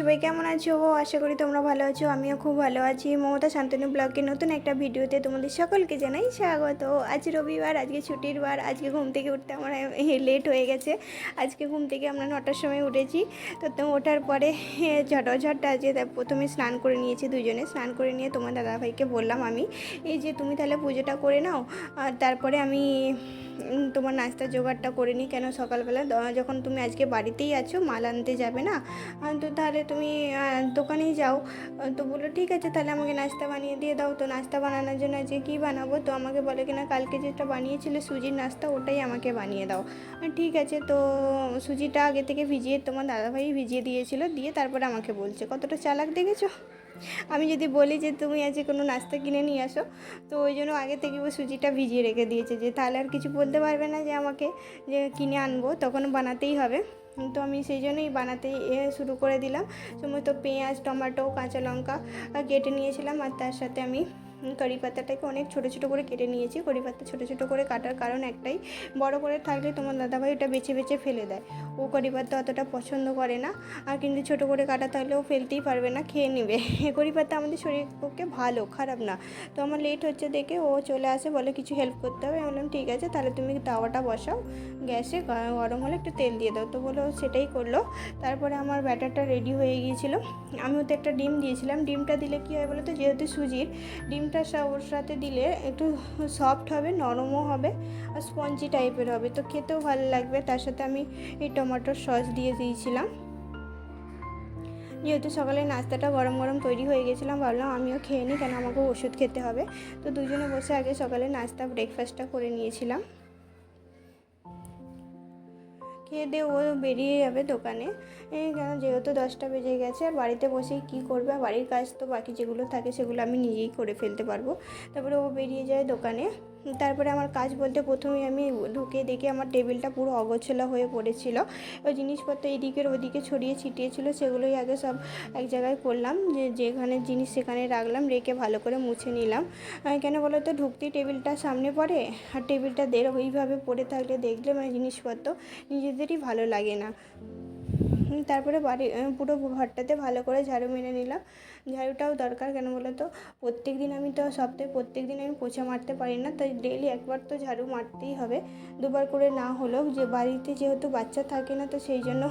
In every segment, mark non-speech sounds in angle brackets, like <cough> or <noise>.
সবাই কেমন আছো? আশা করি তোমরা ভালো আছো, আমিও খুব ভালো আছি। মমতা শান্তনু ব্লগের নতুন একটা ভিডিওতে তোমাদের সকলকে জানাই স্বাগত। আজ রবিবার, আজকে ছুটির বার, আজকে ঘুম থেকে উঠতে আমার <laughs> লেট হয়ে গেছে। আজকে ঘুম থেকে আমরা নটার সময় উঠেছি। তো ওঠার পরে <laughs> ঝটাঝটটা আছে তা প্রথমে স্নান করে নিয়েছি দুজনে। স্নান করে নিয়ে তোমার দাদাভাইকে বললাম আমি, এই যে তুমি তাহলে পুজোটা করে নাও, আর তারপরে আমি তোমার নাস্তার জোগাড়টা করে নিই কেন সকালবেলা? যখন তুমি আজকে বাড়িতেই আছো, মাল আনতে যাবে না? তো তাহলে তুমি দোকানেই যাও। তো বলল, ঠিক আছে, তাহলে আমাকে নাস্তা বানিয়ে দিয়ে দাও। তো নাস্তা বানানোর জন্য আজকে কী বানাবো? তো আমাকে বলে কিনা, কালকে যেটা বানিয়েছিলে, সুজির নাস্তা, ওটাই আমাকে বানিয়ে দাও। ঠিক আছে, তো সুজিটা আগে থেকে ভিজিয়ে তোমার দাদাভাই ভিজিয়ে দিয়েছিল। দিয়ে তারপরে আমাকে বলছে। কতটা চালাক দেখেছ? আমি যদি বলি যে তুমি আজকে কোনো নাস্তা কিনে নিয়ে আসো, তো ওই জন্য আগে থেকে ও সুজিটা ভিজিয়ে রেখে দিয়েছে যে তাহলে আর কিছু বলতে পারবে না যে আমাকে যে কিনে আনব, তখন বানাতেই হবে। তো আমি সেই জন্যই বানাতে শুরু করে দিলাম। সমস্ত পেঁয়াজ, টমেটো, কাঁচা লঙ্কা কেটে নিয়েছিলাম আর তার সাথে আমি কারি পাতাটাকে অনেক ছোটো ছোটো করে কেটে নিয়েছি। কারি পাতা ছোটো ছোটো করে কাটার কারণ একটাই, বড় করে থাকলে তোমার দাদাভাই ওটা বেছে বেছে ফেলে দেয়। ও কারি পাতা অতটা পছন্দ করে না, আর কিন্তু ছোটো করে কাটা থাকলে ও ফেলতেই পারবে না, খেয়ে নেবে। <laughs> কারি পাতা আমাদের শরীরের পক্ষে ভালো, খারাপ না। তো আমার লেট হচ্ছে দেখে ও চলে আসে, বলে কিছু হেল্প করতে হবে। আমি বললাম, ঠিক আছে, তাহলে তুমি তাওয়াটা বসাও, গ্যাসে গরম হলে একটু তেল দিয়ে দাও। তো বলো সেটাই করল। তারপরে আমার ব্যাটারটা রেডি হয়ে গিয়েছিল। আমি ওতে একটা ডিম দিয়েছিলাম। ডিমটা দিলে কী হয় বলো তো যেহেতু সুজির, ডিমটা সা- ওর সাথে দিলে একটু সফট হবে, নরমও হবে আর স্পঞ্জি টাইপের হবে। তো খেতেও ভালো লাগবে। তার সাথে আমি এই টমেটোর সস দিয়ে দিয়েছিলাম। যেহেতু সকালে নাস্তাটা গরম গরম তৈরি হয়ে গেছিলাম, ভাবলাম আমিও খেয়ে নিই, কেন আমাকে ওষুধ খেতে হবে। তো দুজনে বসে আগে সকালে নাস্তা ব্রেকফাস্টটা করে নিয়েছিলাম। খেয়ে দিয়ে ও বেরিয়ে যাবে দোকানে। কেন? যেহেতু দশটা বেজে গেছে, আর বাড়িতে বসেই কী করবে? বাড়ির কাজ তো বাকি যেগুলো থাকে সেগুলো আমি নিজেই করে ফেলতে পারব। তারপরে ও বেরিয়ে যায় দোকানে। তারপরে আমার কাজ বলতে প্রথমেই আমি ঢুকে দেখে আমার টেবিলটা পুরো অগোছলা হয়ে পড়েছিল। ওই জিনিসপত্র এদিকের ওদিকে ছড়িয়ে ছিটিয়েছিল সেগুলোই আগে সব এক জায়গায় করলাম, যে যেখানে জিনিস সেখানে রাখলাম, রেখে ভালো করে মুছে নিলাম। কেন বলো তো, ঢুকতেই টেবিলটা সামনে পড়ে, আর টেবিলটা দের ওইভাবে পড়ে থাকলে দেখলে মানে জিনিসপত্র নিজেদেরই ভালো লাগে না। তারপরে বাড়ি পুরো ঘরটাতে ভালো করে ঝাড়ু মেরে নিলাম। ঝাড়ুটাও দরকার কেন বলো তো? প্রত্যেক দিন আমি তো সপ্তাহে প্রত্যেক দিন আমি পোছা মারতে পারি না, তাই ডেইলি একবার তো ঝাড়ু মারতেই হবে। দুবার করে না হলেও যে বাড়িতে যেহেতু বাচ্চা থাকে না, তো সেই জন্য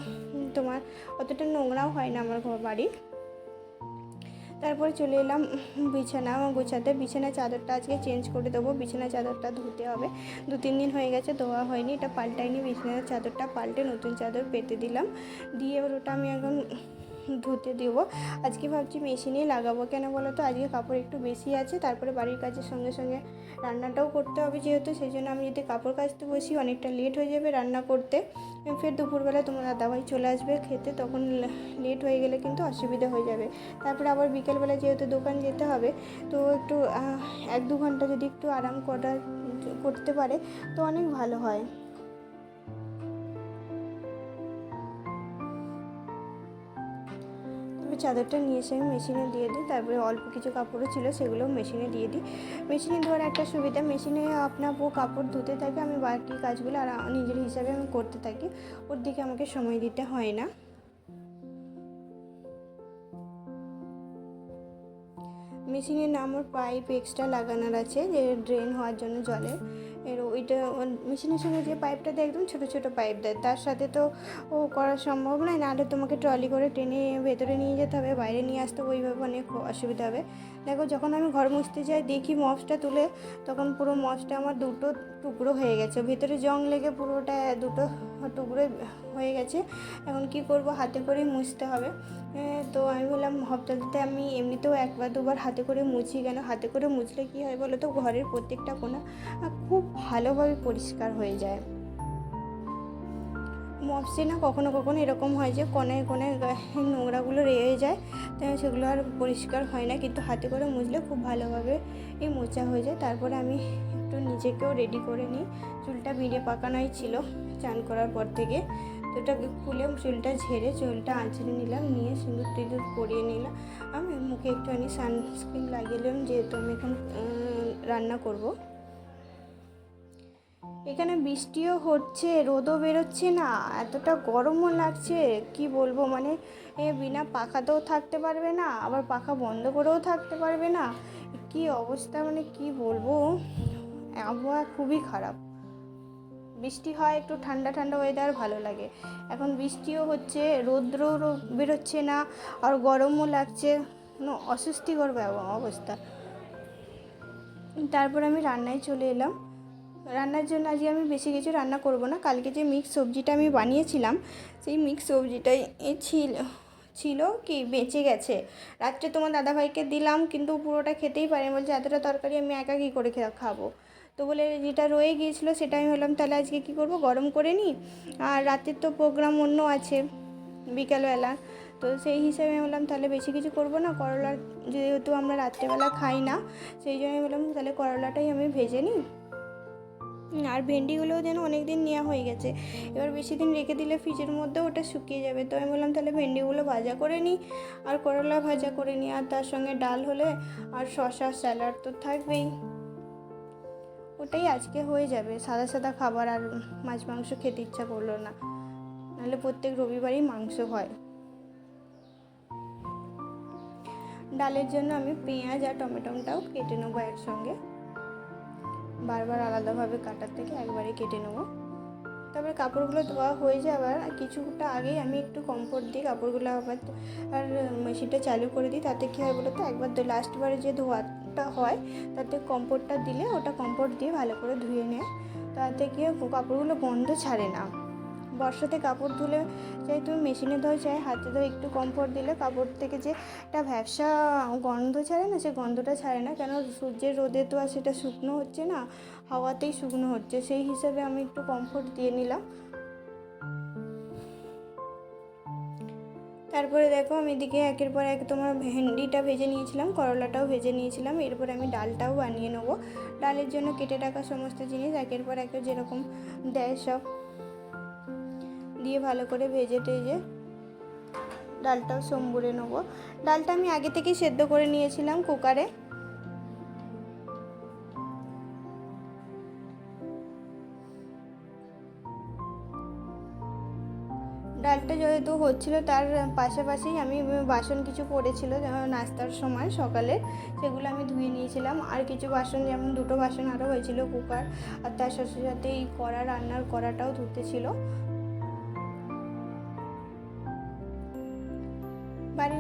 তোমার অতটা নোংরাও হয় না আমার ঘর বাড়ি তারপরে চলে এলাম বিছানা। গোছাতে। বিছানা চাদরটা আজকে চেঞ্জ করে দেবো। বিছানা চাদরটা ধুতে হবে। দু তিন দিন হয়ে গেছে, ধোয়া হয়নি। এটা পাল্টাইনি বিছানার চাদরটা পাল্টে নতুন চাদর পেতে দিলাম। দিয়ে এবার ওটা আমি এখন ধুতে দেবো। আজকে ভাবছি মেশিনেই লাগাবো। কেন বলো তো? আজকে কাপড় একটু বেশি আছে, তারপরে বাড়ির কাজের সঙ্গে সঙ্গে রান্নাটাও করতে হবে যেহেতু, সেই জন্য আমি যদি কাপড় কাচতে বসি, অনেকটা লেট হয়ে যাবে রান্না করতে। ফের দুপুরবেলা তোমার দাদাভাই চলে আসবে খেতে, তখন লেট হয়ে গেলে কিন্তু অসুবিধা হয়ে যাবে। তারপরে আবার বিকেলবেলা যেহেতু দোকান যেতে হবে, তো একটু এক দু ঘণ্টা যদি একটু আরাম করা করতে পারে, তো অনেক ভালো হয়। চাদরটা নিয়ে এসে আমি মেশিনে দিয়ে দিই। তারপরে অল্প কিছু কাপড়ও ছিল সেগুলো মেশিনে দিয়ে দিই। মেশিনে ধোয়ার একটা সুবিধা, মেশিনে আপনা আপু কাপড় ধুতে থাকে আমি বাকি কাজগুলো আর নিজের হিসাবে আমি করতে থাকি। ওর দিকে আমাকে সময় দিতে হয় না। মেশিনের নাম ওর পাইপ এক্সট্রা লাগানোর আছে, যে ড্রেন হওয়ার জন্য জলের। এর ওইটা মেশিনের সঙ্গে যে পাইপটা দেয় একদম ছোটো ছোটো পাইপ দেয়। তার সাথে তো ও করা সম্ভব নয় নাহলে তোমাকে ট্রলি করে টেনে ভেতরে নিয়ে যেতে হবে বাইরে নিয়ে আসতে হবে, ওইভাবে অনেক অসুবিধা হবে। দেখো যখন আমি ঘর মুছতে যাই দেখি মপসটা তুলে তখন পুরো মপসটা আমার দুটো টুকরো হয়ে গেছে। ভিতরে জং লেগে পুরোটা দুটো টুকরো হয়ে গেছে। এখন কি করব? হাতে করে মুছতে হবে। তো আমি বললাম হপ্তাতে আমি এমনিতেও একবার দুবার হাতে করে মুছি কেন? হাতে করে মুছলে কী হয় বলো তো ঘরের প্রত্যেকটা কোনা খুব ভালোভাবে পরিষ্কার হয়ে যায়। মপসে না, কখনো কখনো এরকম হয় যে কোনায় কোনায় নোংরাগুলো রয়ে যায় তাই সেগুলো আর পরিষ্কার হয় না। কিন্তু হাতে করে মুছলে খুব ভালোভাবে এই মোচা হয়ে যায়। তারপরে আমি একটু নিজেকেও রেডি করে নিই। চুলটা ভিড়ে পাকানোই ছিল চান করার পর থেকে। তো ওটাকে খুলে চুলটা ঝেড়ে চুলটা আঁচড়ে নিলাম, নিয়ে সিঁদুর টিঁদুর পরিয়ে নিলাম। আমি মুখে একটুখানি সানস্ক্রিন লাগিয়ে নিলাম যেহেতু আমি এখন রান্না করব। এখানে বৃষ্টিও হচ্ছে, রোদও বেরোচ্ছে না, এতটা গরমও লাগছে, কি বলব? মানে এ বিনা পাখাতেও থাকতে পারবে না, আবার পাখা বন্ধ করেও থাকতে পারবে না, কি অবস্থা মানে কি বলব? আবহাওয়া খুবই খারাপ। বৃষ্টি হয়, একটু ঠান্ডা ঠান্ডা ওয়েদার ভালো লাগে। এখন বৃষ্টিও হচ্ছে, রৌদ্রও রো- বেরোচ্ছে না, আর গরমও লাগছে অস্বস্তিকর অবস্থা। তারপর আমি রান্নায় চলে এলাম। রান্নার জন্য আজকে আমি বেশি কিছু রান্না করব না। কালকে যে মিক্স সবজিটা আমি বানিয়েছিলাম, সেই মিক্স সবজিটাই ছিল ছিল কি বেঁচে গেছে। রাত্রে তোমার দাদাভাইকে দিলাম, কিন্তু পুরোটা খেতেই পারেনি। বলছে, এতটা তরকারি আমি একা কী করে খাব? তো বলে যেটা রয়ে গিয়েছিল, সেটা আমি ভাবলাম, তাহলে আজকে কী করব? গরম করে নিই আর রাতের তো প্রোগ্রাম অন্য আছে, বিকালবেলা। তো সেই হিসাবে আমি বললাম তাহলে বেশি কিছু করব না। করলা যেহেতু আমরা রাত্রেবেলা খাই না, সেই জন্য আমি বললাম তাহলে করলাটাই আমি ভেজে নিই আর ভেন্ডিগুলোও যেন অনেক দিন নেওয়া হয়ে গেছে। এবার বেশি দিন রেখে দিলে ফ্রিজের মধ্যে ওটা শুকিয়ে যাবে। তো আমি বললাম, তাহলে ভেন্ডিগুলো ভাজা করে নিই আর করলা ভাজা করে নিই আর তার সঙ্গে ডাল হলে আর শসা, স্যালাড তো থাকবেই। ওটাই আজকে হয়ে যাবে। সাদা সাদা খাবার আর মাছ মাংস খেতে ইচ্ছা করল না। নাহলে প্রত্যেক রবিবারই মাংস হয়। ডালের জন্য আমি পেঁয়াজ আর টমেটোটাও কেটে নেব একসঙ্গে। বারবার আলাদাভাবে কাটার থেকে একবারে কেটে নেব। তারপরে কাপড়গুলো ধোয়া হয়ে যাওয়ার কিছুটা আগেই আমি একটু কমফোর্ট দিই, কাপড়গুলো আবার আর মেশিনটা চালু করে দিই, তাতে কী হয় বলো তো একবার লাস্টবারে যে ধোয়াটা হয়, তাতে কমফোর্টটা দিলে ওটা কমফোর্ট দিয়ে ভালো করে ধুয়ে নেয় তাতে কি কাপড়গুলো বন্ধ ছাড়ে না। বর্ষাতে কাপড় ধুলে চাই তুমি মেশিনে ধোয় চাই হাতে ধোয়, একটু কমফোর্ট দিলে কাপড় থেকে যে একটা ভ্যাবসা গন্ধ ছাড়ে না, সে গন্ধটা ছাড়ে না। কেন সূর্যের রোদে তো আর সেটা শুকনো হচ্ছে না, হাওয়াতেই শুকনো হচ্ছে। সেই হিসাবে আমি একটু কমফোর্ট দিয়ে নিলাম। তারপরে দেখো আমি এদিকে একের পর এক তোমার ভেন্ডিটা ভেজে নিয়েছিলাম, করলাটাও ভেজে নিয়েছিলাম। এরপর আমি ডালটাও বানিয়ে নেব। ডালের জন্য কেটে রাখা সমস্ত জিনিস একের পর এক যেরকম দেয় সব। দিয়ে ভালো করে ভেজে টেজে ডালটাও সম্বুরে নেব। ডালটা আমি আগে থেকেই সেদ্ধ করে নিয়েছিলাম কুকারে। ডালটা যেহেতু হচ্ছিল, তার পাশাপাশি আমি বাসন কিছু পড়েছিল নাস্তার সময় সকালে, সেগুলো আমি ধুয়ে নিয়েছিলাম। আর কিছু বাসন, যেমন দুটো বাসন আরও হয়েছিল কুকার, আর তার সাথে সাথে এই কড়া রান্নার কড়াটাও ধুতে ছিল।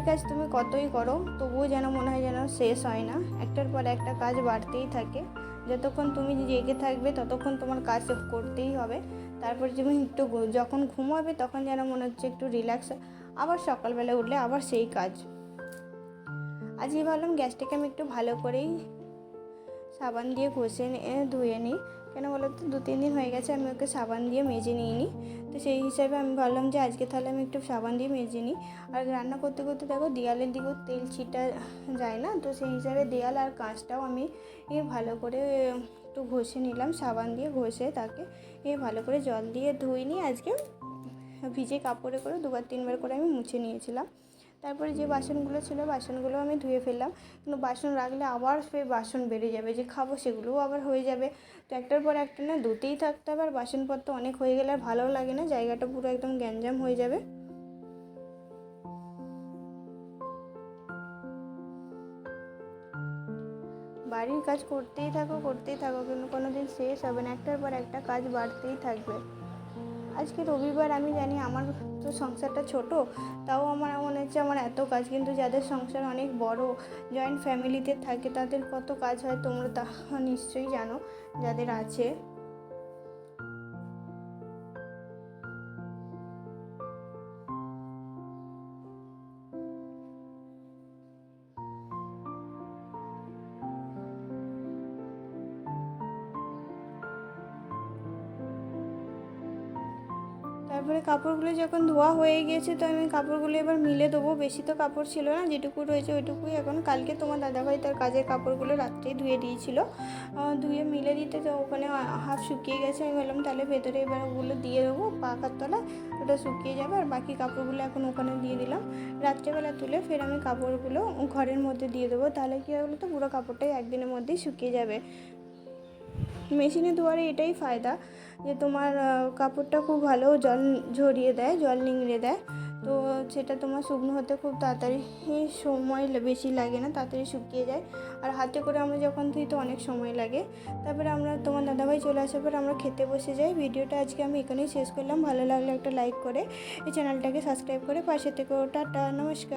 কাজ তুমি কতই করো, তবুও যেন মনে হয় যেন শেষ হয় না। একটার পর একটা কাজ বাড়তেই থাকে। যতক্ষণ তুমি জেগে থাকবে, ততক্ষণ তোমার কাজ করতেই হবে। তারপর যখন একটু যখন ঘুমাবে, তখন যেন মনে হচ্ছে একটু রিল্যাক্স আবার সকালবেলা উঠলে আবার সেই কাজ। আজকে ভাবলাম গ্যাসটাকে আমি একটু ভালো করেই সাবান দিয়ে ঘষে নিয়ে ধুয়ে নিই। কেন বলো তো? দু, তিন দিন হয়ে গেছে, আমি ওকে সাবান দিয়ে মেজে নিইনি। তো সেই হিসাবে আমি ভাবলাম যে আজকে তাহলে আমি একটু সাবান দিয়ে মেজে নিই। আর রান্না করতে করতে দেখো দেয়ালের দিকেও তেল ছিটা যায় না, তো সেই হিসাবে দেয়াল আর কাঁচটাও আমি ভালো করে একটু ঘষে নিলাম, সাবান দিয়ে ঘষে তাকে এ ভালো করে জল দিয়ে ধুই ধুইনি। আজকে ভিজে কাপড়ে করে দুবার, তিনবার করে আমি মুছে নিয়েছিলাম। তারপরে যে বাসনগুলো ছিল, বাসনগুলো আমি ধুয়ে ফেললাম। কিন্তু বাসন রাখলে আবার সেই বাসন বেড়ে যাবে, যে খাব সেগুলোও আবার হয়ে যাবে। তো একটার পর একটা না ধুতেই থাকতে হবে, আর বাসনপত্র অনেক হয়ে গেলে আর ভালোও লাগে না, জায়গাটা পুরো একদম গ্যাঞ্জাম হয়ে যাবে। বাড়ির কাজ করতেই থাকো করতেই থাকো, কিন্তু কোনো দিন শেষ হবে না। একটার পর একটা কাজ বাড়তেই থাকবে। আজকে রবিবার, আমি জানি আমার তো সংসারটা ছোট, তাও আমার মনে হচ্ছে আমার এত কাজ, কিন্তু যাদের সংসার অনেক বড় জয়েন্ট ফ্যামিলিতে থাকে, তাদের কত কাজ হয় তোমরা তা নিশ্চয়ই জানো, যাদের আছে। তারপরে কাপড়গুলো যখন ধোয়া হয়ে গিয়েছে তো আমি কাপড়গুলো এবার মিলে দেবো। বেশি তো কাপড় ছিল না, যেটুকু রয়েছে ওইটুকুই। এখন কালকে তোমার দাদাভাই তার কাজের কাপড়গুলো রাত্রেই ধুয়ে দিয়েছিল। ধুয়ে মিলে দিতে তো ওখানে হাফ শুকিয়ে গেছে। আমি বললাম, তাহলে ভেতরে এবার ওগুলো দিয়ে দেবো পাকার তলায়, ওটা শুকিয়ে যাবে, আর বাকি কাপড়গুলো এখন ওখানে দিয়ে দিলাম। রাত্রেবেলা তুলে ফের আমি কাপড়গুলো ঘরের মধ্যে দিয়ে দেবো। তাহলে কী হবে তো পুরো কাপড়টাই একদিনের মধ্যেই শুকিয়ে যাবে। মেশিনে ধোয়ারে এটাই ফায়দা। যে তোমার কাপড়টা খুব ভালো জল ঝরিয়ে দেয়, জল নিংড়ে দেয়। তো সেটা তোমার শুকনো হতে খুব তাড়াতাড়ি সময় বেশি লাগে না, তাড়াতাড়ি শুকিয়ে যায়। আর হাতে করে আমরা যখন ধুই তো অনেক সময় লাগে। তারপরে আমরা, তোমার দাদাভাই চলে আসার পর আমরা খেতে বসে যাই। ভিডিওটা আজকে আমি এখানেই শেষ করলাম। ভালো লাগলে একটা লাইক করে এই চ্যানেলটাকে সাবস্ক্রাইব করে পাশে থেকে। টাটা, নমস্কার।